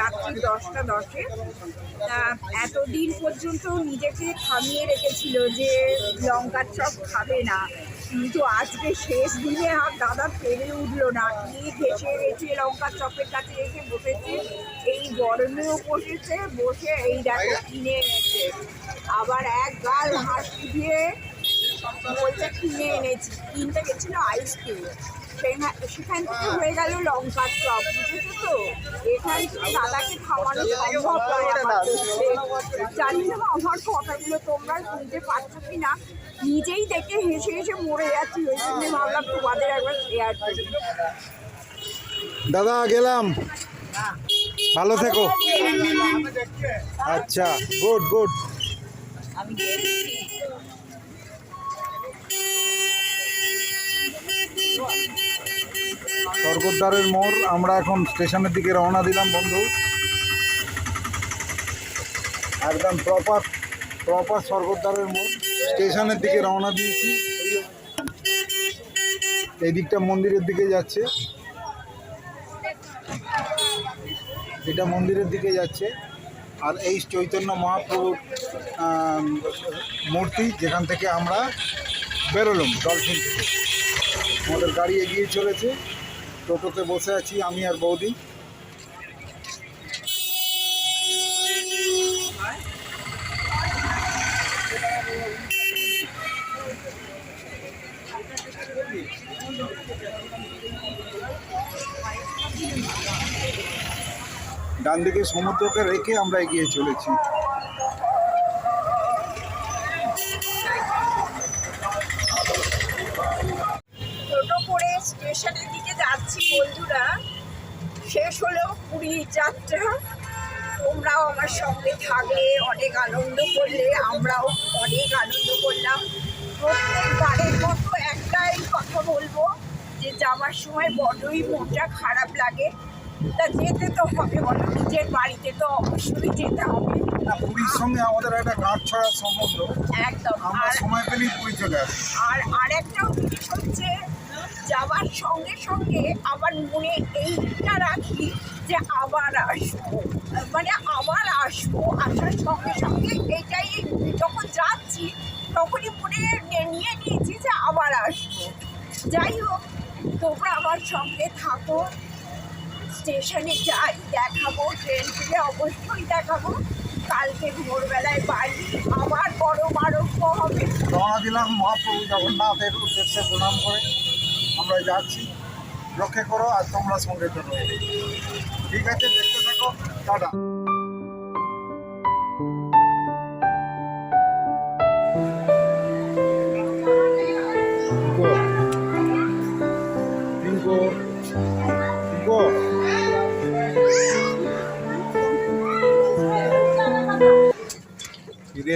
রাত্রি দশটা দশে। এতদিন পর্যন্ত নিজেকে থামিয়ে রেখেছিল যে লঙ্কার চপ খাবে না। কিন্তু আজকে শেষ দিনে আর দাদা পেরে উঠল না। কি ঘেসে গেছে লঙ্কার চপের কাছে এসে বসেছে? এই গরমেও বসেছে, বসে এই দেখো কিনে এনেছে। আবার এক গাল হাসি দিয়ে বলছে, কিনে এনেছি। কিনতে গেছিল আইসক্রিম সেখান সেখান থেকে হয়ে গেল লঙ্কার চপ বুঝেছ তো? এখান থেকে দাদাকে খাওয়ানো সম্ভব নয় জানি না আমার কথাগুলো তোমরা শুনতে পাচ্ছ কি না নিজেই দেখে হেসে হেসে মরে যাচ্ছি ওই জন্য ভাবলাম তোমাদের একবার শেয়ার করি। দাদা গেলাম। ভালো থেকো। আচ্ছা গুড গুড আমি স্বর্গদ্বারের মোড়, আমরা এখন স্টেশনের দিকে রওনা দিলাম, বন্ধু। একদম প্রপার প্রপার স্বর্গদ্বারের মোড়, স্টেশনের দিকে রওনা দিয়েছি। এই দিকটা মন্দিরের দিকে যাচ্ছে। এটা মন্দিরের দিকে যাচ্ছে। আর এই চৈতন্য মহাপ্রভুর মূর্তি, যেখান থেকে আমরা বেরোলাম ডলফিন থেকে। আমাদের গাড়ি এগিয়ে চলেছে। টোটোতে বসে আছি আমি আর বৌদি। ডান দিকে সমুদ্রকে রেখে আমরা এগিয়ে চলেছি। অনেক আনন্দ করলে আমরাও অনেক আনন্দ করলাম। প্রত্যেকবারের মতো একটাই কথা বলব যে যাওয়ার সময় বড়ই মনটা খারাপ লাগে। তা যেতে তো হবে বলো নিজের বাড়িতে তো অবশ্যই যেতে হবে। পুরীর সঙ্গে আমাদের একটা গাঁট ছড়ার সম্বন্ধ। একদম। আমরা আর সময় পেলেই পুরী চলে আর আরেকটাও জিনিস হচ্ছে যাওয়ার সঙ্গে সঙ্গে আবার মনে এইটা রাখি যে আবার আসব। মানে আবার আসব আসার সঙ্গে সঙ্গে এটাই যখন যাচ্ছি, তখনই মনে নিয়ে নিয়েছি যে আবার আসব। যাই হোক, তোমরা আমার সঙ্গে থাকো। স্টেশনে যাই, দেখাবো, ট্রেন থেকে অবশ্যই দেখাবো। কালকে ভোরবেলায় বাড়ি, আবার বড় আরম্ভ হবে। রওনা দিলাম মহাপ্রভু জগন্নাথের উদ্দেশ্যে প্রণাম করে। আমরা যাচ্ছি। লক্ষ্য করো আর তোমরা সঙ্গে চলো। ঠিক আছে দেখতে থাকো টাটা।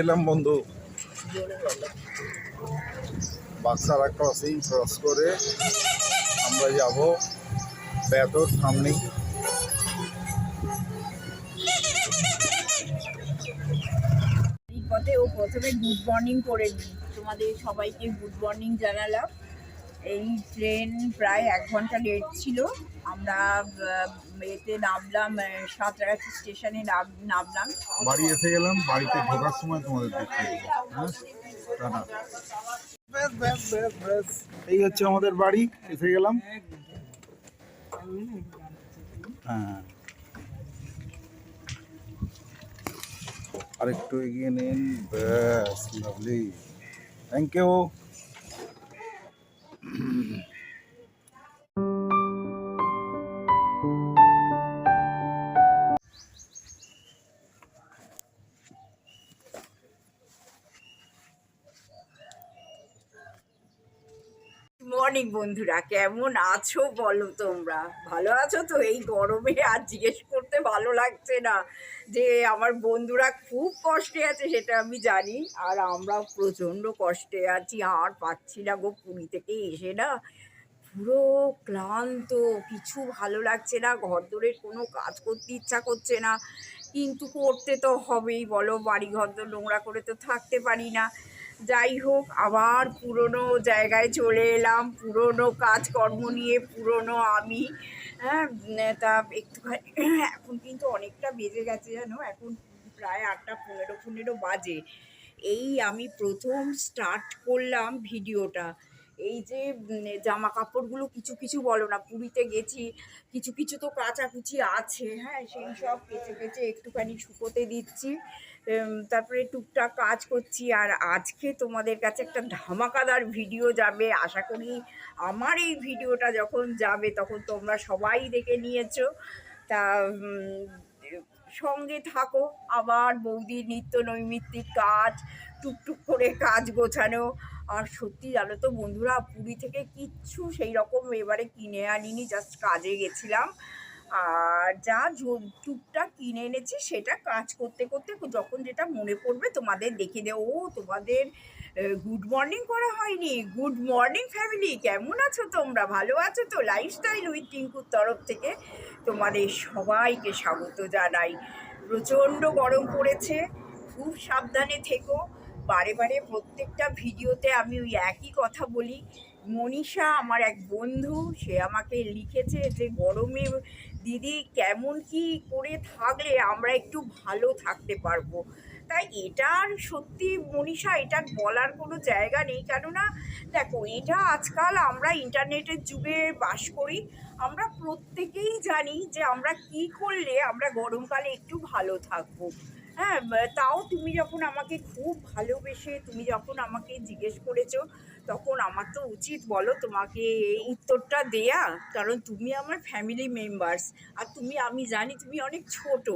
এলাম বন্ধু। ক্রসিং ক্রস করে আমরা যাব। বেতর সামনে ও প্রথমে গুড মর্নিং করে নিই তোমাদের সবাইকে গুড মর্নিং জানালাম। এই ট্রেন প্রায় এক ঘণ্টা লেট ছিল। আমরা এতে নামলাম সাঁতরাগাছি স্টেশনে নাম- নামলাম। বাড়ি এসে গেলাম, বাড়িতে ঢোকার সময় তোমাদের হ্যাঁ? এই হচ্ছে আমাদের বাড়ি, এসে গেলাম। হ্যাঁ। আরেকটু এগিয়ে নিন। ব্যাস লাভলি থ্যাংক ইউ বন্ধুরা। কেমন আছো বলো তোমরা? ভালো আছো তো? এই গরমে আর জিজ্ঞেস করতে ভালো লাগছে না। যে আমার বন্ধুরা খুব কষ্টে আছে সেটা আমি জানি। আর আমরাও প্রচণ্ড কষ্টে আছি, আর পাচ্ছি না গো পুরী থেকে এসে না। পুরো ক্লান্ত, কিছু ভালো লাগছে না ঘর দোরের কোনো কাজ করতে ইচ্ছা করছে না। কিন্তু করতে তো হবেই, বলো বাড়ি ঘর তো নোংরা করে তো থাকতে পারি না। যাই হোক, আবার পুরনো জায়গায় চলে এলাম, পুরনো কাজকর্ম নিয়ে পুরনো আমি। তা একটুখানি, এখন কিন্তু অনেকটা বেজে গেছে জানো? এখন প্রায় আটটা পনেরো পনেরো বাজে। এই আমি প্রথম স্টার্ট করলাম ভিডিওটা এই যে জামা কাপড়গুলো কিছু কিছু বলো না, পুরীতে গেছি, কিছু কিছু তো কাচাকুচি আছে হ্যাঁ সেই সব কেচে কেচে একটুখানি শুকোতে দিচ্ছি। তারপরে টুকটাক কাজ করছি আর আজকে তোমাদের কাছে একটা ধামাকাদার ভিডিও যাবে। আশা করি আমার এই ভিডিওটা যখন যাবে তখন তোমরা সবাই দেখে নিয়েছো। তা সঙ্গে থাকো, আবার বৌদির নিত্য নৈমিত্তিক কাজ, টুকটুক করে কাজ গোছানো। আর সত্যি জানো তো বন্ধুরা, পুরী থেকে কিচ্ছু সেই রকম এবারে কিনে আনিনি জাস্ট কাজে গেছিলাম। আর যা টুকটাক কিনে এনেছি, সেটা কাজ করতে করতে যখন যেটা মনে পড়বে তোমাদের দেখে দেবো। ও, তোমাদের গুড মর্নিং করা হয়নি। গুড মর্নিং ফ্যামিলি কেমন আছো তোমরা? ভালো আছো তো? লাইফস্টাইল উইথ টিঙ্কুর তরফ থেকে তোমাদের সবাইকে স্বাগত জানাই। প্রচণ্ড গরম পড়েছে, খুব সাবধানে থেকো। বারে বারে প্রত্যেকটা ভিডিওতে আমি ওই একই কথা বলি। মনীষা আমার এক বন্ধু, সে আমাকে লিখেছে যে, গরমে দিদি কেমন কি করে থাকলে আমরা একটু ভালো থাকতে পারব? তাই এটার সত্যি মনীষা, এটা বলার কোনো জায়গা নেই। কেননা, দেখো, এটা আজকাল আমরা ইন্টারনেটের যুগে বাস করি। আমরা প্রত্যেকেই জানি যে, আমরা কি করলে আমরা গরমকালে একটু ভালো থাকব। হ্যাঁ তাও তুমি যখন আমাকে খুব ভালোবেসে, তুমি যখন আমাকে জিজ্ঞেস করেছ, তখন আমার তো উচিত বলো তোমাকে এই উত্তরটা দেয়া। কারণ তুমি আমার ফ্যামিলি মেম্বার্স আর তুমি, আমি জানি তুমি অনেক ছোট।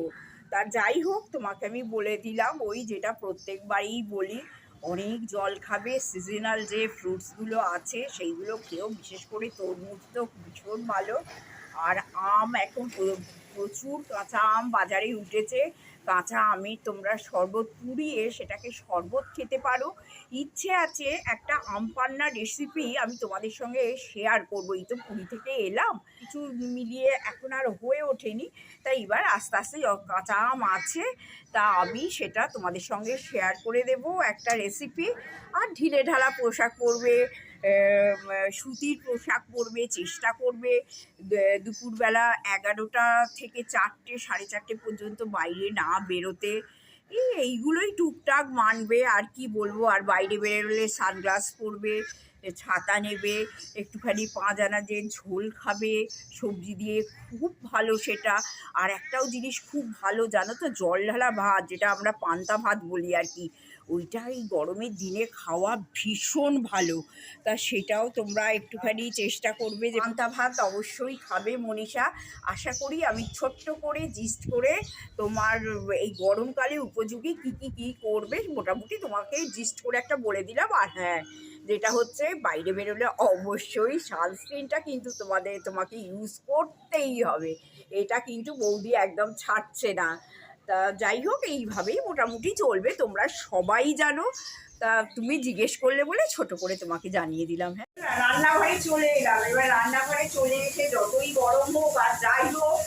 তার যাই হোক, তোমাকে আমি বলে দিলাম, ওই যেটা প্রত্যেকবারই বলি, অনেক জল খাবে সিজনাল যে ফ্রুটসগুলো আছে, সেইগুলো খেয়েও বিশেষ করে তরমুজ তো ভীষণ ভালো। আর আম এখন প্র- প্রচুর কাঁচা আম বাজারে উঠেছে। কাঁচা আমের তোমরা শরবত পুড়িয়ে সেটাকে শরবত খেতে পারো। ইচ্ছে আছে একটা আম পান্নার রেসিপি আমি তোমাদের সঙ্গে শেয়ার করব। এই তো পুরী থেকে এলাম। কিছু মিলিয়ে এখন আর হয়ে ওঠেনি। তাই এবার আস্তে আস্তে কাঁচা আম আছে, তা আমি সেটা তোমাদের সঙ্গে শেয়ার করে দেব একটা রেসিপি আর ঢিলে ঢালা পোশাক পরবে সুতির পোশাক পরবে, চেষ্টা করবে। দুপুরবেলা এগারোটা থেকে চারটে, সাড়ে চারটে পর্যন্ত বাইরে না বেরোতে। এই এইগুলোই টুকটাক মানবে, আর কি বলব? আর বাইরে বেরোলে সানগ্লাস পরবে, ছাতা নেবে, একটুখানি পাঁচ আনা যে ঝোল খাবে, সবজি দিয়ে, খুব ভালো সেটা। আর একটাও জিনিস খুব ভালো, জানো তো? জল ঢালা ভাত, যেটা আমরা পান্তা ভাত বলি আর কি। ওইটা এই গরমের দিনে খাওয়া ভীষণ ভালো। তা সেটাও তোমরা একটুখানি চেষ্টা করবে যে পান্তা ভাত অবশ্যই খাবে মনীষা। আশা করি আমি ছোট্ট করে জিস্ট করে তোমার এই গরমকালে উপযোগী কী কী কী করবে মোটামুটি তোমাকে জিস্ট করে একটা বলে দিলাম। আর হ্যাঁ যেটা হচ্ছে বাইরে বেরোলে অবশ্যই সানস্ক্রিনটা কিন্তু তোমাদের তোমাকে ইউজ করতেই হবে। এটা কিন্তু বৌদি একদম ছাড়ছে না। তা যাই হোক, এইভাবেই মোটামুটি চলবে। তোমরা সবাই জানো। তা তুমি জিজ্ঞেস করলে বলে ছোট করে তোমাকে জানিয়ে দিলাম হ্যাঁ। রান্নাঘরে চলে এলাম। এবার রান্নাঘরে চলে এসে যতই গরম হোক আর যাই হোক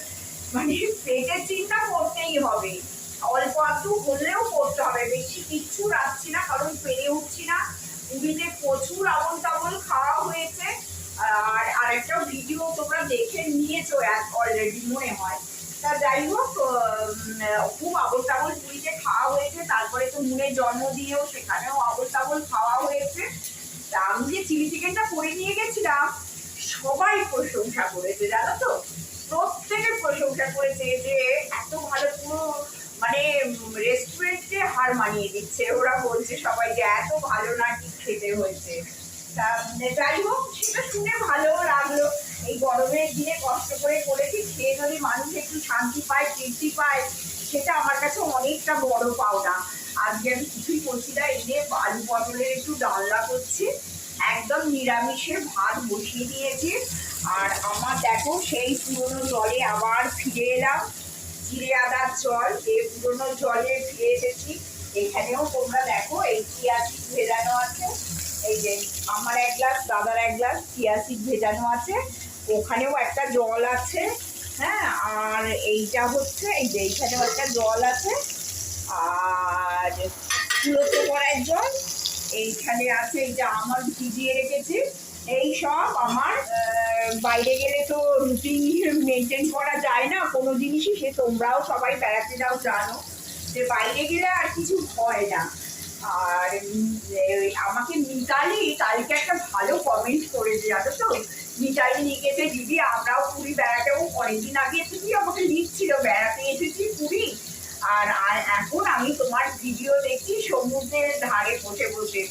মানে পেটের চিন্তা করতেই হবে। অল্প একটু হলেও করতে হবে। বেশি কিচ্ছু রাখছি না কারণ পেরে উঠছি না পুরীতে প্রচুর আবল তাবল খাওয়া হয়েছে আর আরেকটা ভিডিও তোমরা দেখে নিয়েছো অলরেডি মনে হয় তা যাই হোক উম, খুব আবল তাবল পুরীতে খাওয়া হয়েছে তারপরে তো মুনের জন্মদিনেও সেখানেও আবল তাবল খাওয়া হয়েছে তা আমি যে চিলি চিকেনটা করে নিয়ে গেছিলাম সবাই প্রশংসা করেছে জানো তো প্রত্যেকে প্রশংসা করেছে যে এত ভালো পুরো মানে রেস্টুরেন্টে মানিয়ে দিচ্ছে। ওরা বলছে সবাই যে এত ভালো নাকি খেতে হয়েছে। তা উম, যাই হোক সেটা শুনে ভালো লাগল। এই গরমের দিনে কষ্ট করে করেছি খেয়ে যদি মানুষ একটু শান্তি পায় তৃপ্তি পায় সেটা আমার কাছে অনেকটা বড় পাওনা। আজকে আমি কিছুই করছি না এই যে পটলের একটু ডালনা করছি। একদম নিরামিষে ভাত বসিয়ে দিয়েছি। আর আমার দেখো সেই পুরনো জলে আবার ফিরে এলাম। জিরে আদার জল এই পুরনো জলে ফিরে এসেছি। এখানেও তোমরা দেখো, এই চিয়া সিড ভেজানো আছে, এই যে আমার এক গ্লাস দাদার এক গ্লাস চিয়া সিড ভেজানো আছে, ওখানেও একটা জল আছে হ্যাঁ আর এইটা হচ্ছে, এই যে এইখানেও একটা জল আছে, আর তুলোতে করার জল, এইখানে আছে, এই যে আমার ভিজিয়ে রেখেছি, এই সব আমার বাইরে গেলে তো রুটিন মেনটেন করা যায় না, কোনো জিনিসই, সে তোমরাও সবাই বেড়াতে যাও, জানো। যে বাইরে গেলে আর কিছু হয় না। আর আমাকে মিতালি কালকে একটা ভালো কমেন্ট করেছে, জানো তো? মিতালি লিখেছে, দিদি, আমরাও পুরী বেড়াতে ও অনেকদিন আগে এসেছি, আমাকে লিখছিল, বেড়াতে এসেছি পুরী। আর এখন আমি তোমার ভিডিও দেখছি, সমুদ্রের ধারে বসে বসে।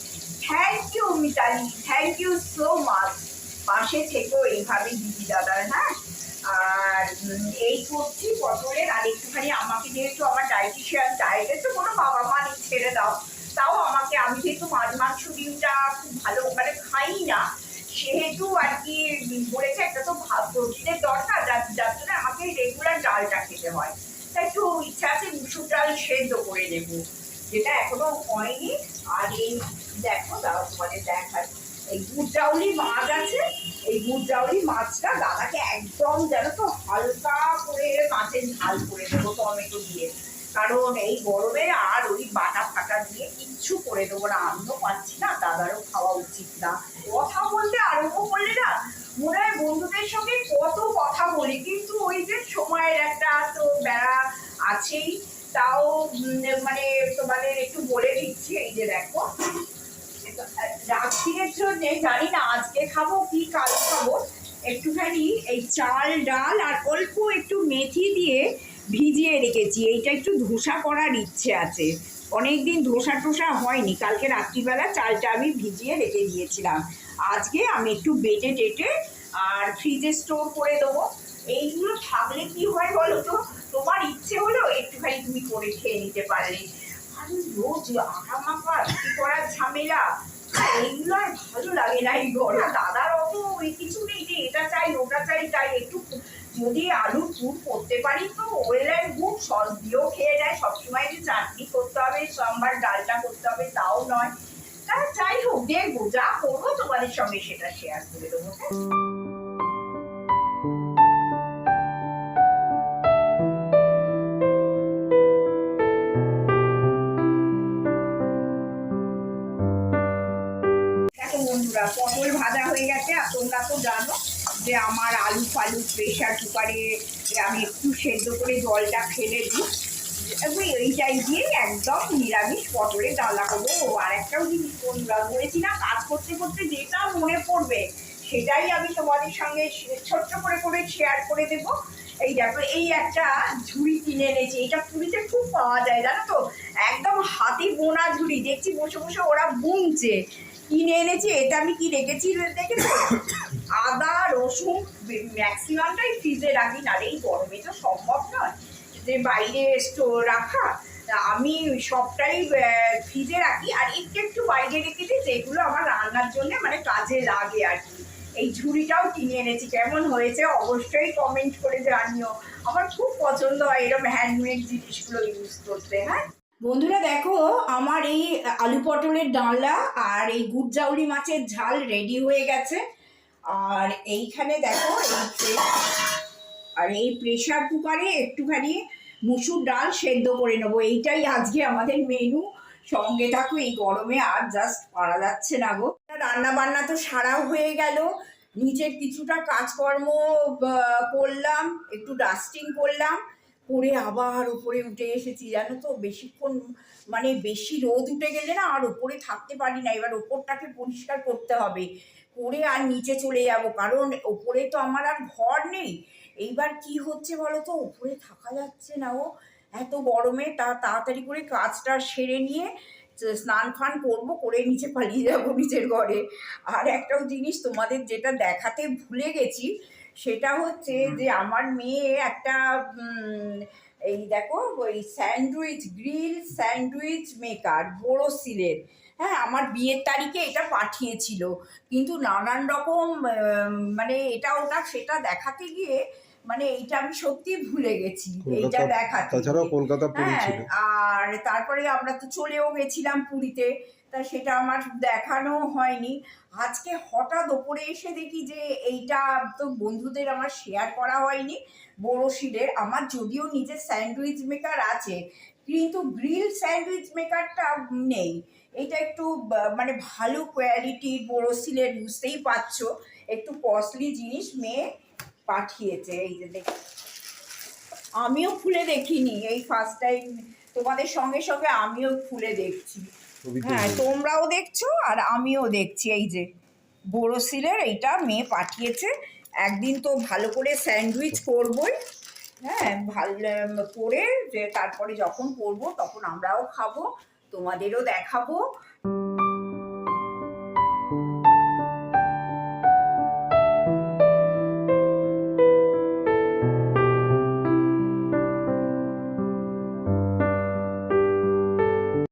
Thank you Mitali thank you so much পাশে থেকো এইভাবে দিদি দাদার হ্যাঁ? আর এই করছি পটলের, আর একটুখানি আমাকে যেহেতু আমার ডায়েটিশিয়ান ডায়েটের তো কোনো বাবা মা নেই, ছেড়ে দাও। তাও আমাকে, আমি যেহেতু মাছ, মাংস ডিমটা খুব ভালো মানে খাই না, সেহেতু আর কি বলেছে একটা তো প্রোটিনের দরকার, যার যার জন্য আমাকে রেগুলার ডালটা খেতে হয়। তাই একটু ইচ্ছা আছে মুসুর ডাল সেদ্ধ করে নেব, যেটা এখনও হয়নি। আর এই দেখো দাও তোমাদের দেখায় এই গুড়জাউলি মাছ আছে এই গুড়জাউলি মাছটা দাদাকে একদম যেন তো হালকা করে মাছের ঝাল করে দেবো টমেটো দিয়ে। কারণ এই গরমে আর ওই বাটা ফাটা দিয়ে কিচ্ছু করে দেবো না। আমিও পাচ্ছি না, দাদারও খাওয়া উচিত না। কথা বলতে আরম্ভ করলে না, মনে হয় বন্ধুদের সঙ্গে কত কথা বলি, কিন্তু ওই যে সময়ের একটা তো বেড়া আছেই, তাও মানে তোমাদের একটু বলে দিচ্ছি, এই যে দেখো রাত্রির জন্য, জানি না আজকে খাব, কি কাল খাব, একটুখানি এই চাল, ডাল আর অল্প একটু মেথি দিয়ে ভিজিয়ে রেখেছি। এইটা একটু ধোসা করার ইচ্ছে আছে। অনেকদিন ধোসা টোসা হয়নি। কালকে রাত্রিবেলা চালটা আমি ভিজিয়ে রেখে দিয়েছিলাম। আজকে আমি একটু বেটে টেটে আর ফ্রিজে স্টোর করে দেবো। এইগুলো থাকলে কি হয় বলো তো? তোমার ইচ্ছে হলো একটুখানি তুমি করে খেয়ে নিতে পারলে। ঝামেলা? ভালো লাগে এটা চাই, ওটা চাই একটু যদি আলুর পুর করতে পারি তো ওয়েল অ্যান্ড গুড, সস দিয়েও খেয়ে নেয় সবসময় যে চাটনি করতে হবে, সাম্বার ডালটা করতে হবে, তাও নয়। তা যাই হোক, দেখব, যা করব তোমাদের সঙ্গে সেটা শেয়ার করে দেবো আমার আলু ফালু প্রেশার কুকারে আমি একটু সেদ্ধ করে জলটা ফেলে দিই। এবার এইটাই দিয়ে একদম নিরামিষ পটলের ডালা করব। আর একটাও জিনিস বন্ধুরা বলেছি না, কাজ করতে করতে যেটা মনে পড়বে সেটাই আমি তোমাদের সঙ্গে ছোট্ট করে করে শেয়ার করে দেবো। এই দেখো, এই একটা ঝুড়ি কিনে এনেছি। এটা পুরীতে খুব পাওয়া যায়, জানো তো? একদম হাতে বোনা ঝুড়ি। দেখছি বসে বসে ওরা বুনছে। কিনে এনেছি? এটা আমি কি রেখেছি? দেখে আদা, রসুন, ম্যাক্সিমামটাই ফ্রিজে রাখি না এই গরমে তো সম্ভব নয়। যে বাইরে স্টোর রাখা আমি সবটাই ফ্রিজে রাখি। আর একটু একটু বাইরে রেখে দিই যেগুলো আমার রান্নার জন্য মানে কাজে লাগে আর কি। এই ঝুড়িটাও কিনে এনেছি। কেমন হয়েছে অবশ্যই কমেন্ট করে জানিও। আমার খুব পছন্দ হয় এরকম হ্যান্ডমেড জিনিসগুলো ইউজ করতে হ্যাঁ? বন্ধুরা দেখো, আমার এই আলু পটলের ডালনা আর এই গুড়জাউলি মাছের ঝাল রেডি হয়ে গেছে। আর এইখানে দেখো, এই আর এই প্রেশার কুকারে একটুখানি মুসুর ডাল সেদ্ধ করে নেব। এইটাই আজকে আমাদের মেনু সঙ্গে থাকো, এই গরমে আর জাস্ট পারা যাচ্ছে না গো। রান্না বান্না তো সারাও হয়ে গেল। নিজের কিছুটা কাজকর্ম করলাম, একটু ডাস্টিং করলাম। করে আবার উপরে উঠে এসেছি, জানো তো? বেশিক্ষণ মানে বেশি রোদ উঠে গেলে না আর ওপরে থাকতে পারি না। এবার ওপরটাকে পরিষ্কার করতে হবে। করে আর নিচে চলে যাব। কারণ ওপরে তো আমার আর ঘর নেই। এইবার কি হচ্ছে বলো তো? ওপরে থাকা যাচ্ছে না ও। এত গরমে তা তাড়াতাড়ি করে কাজটা সেরে নিয়ে স্নান ফান করব, করে নিচে পালিয়ে যাব নিচের ঘরে। আর একটাও জিনিস তোমাদের যেটা দেখাতে ভুলে গেছি সেটা হচ্ছে যে আমার মেয়ে একটা এই দেখো ওই স্যান্ডউইচ গ্রিল স্যান্ডউইচ মেকার বড় সিলের। হ্যাঁ আমার বিয়ের তারিখে এটা পাঠিয়েছিল। কিন্তু নানান রকম মানে এটা ওটা সেটা দেখাতে গিয়ে মানে এইটা আমি সত্যি ভুলে গেছি এইটা তাছাড়াও কলকাতা হ্যাঁ আর তারপরে আমরা তো চলেও গেছিলাম পুরীতে তা সেটা আমার দেখানো হয়নি। আজকে হঠাৎ ওপরে এসে দেখি যে এইটা তো বন্ধুদের আমার শেয়ার করা হয়নি বড় শিলের আমার যদিও নিজের স্যান্ডউইচ মেকার আছে কিন্তু গ্রিল স্যান্ডউইচ মেকারটা নেই। এটা একটু মানে ভালো কোয়ালিটির বোরোসিলের বুঝতেই পারছ। একটু কস্টলি জিনিস মেয়ে পাঠিয়েছে এই যে দেখ। আমিও খুলে দেখিনি এই ফার্স্ট টাইম তোমাদের সঙ্গে সঙ্গে আমিও খুলে দেখছি। হ্যাঁ তোমরাও দেখছ আর আমিও দেখছি এই যে বোরোসিলের এইটা মেয়ে পাঠিয়েছে। একদিন তো ভালো করে স্যান্ডউইচ করবই। হ্যাঁ ভালো করে যে তারপরে যখন করব তখন আমরাও খাব তোমাদেরও দেখাবো।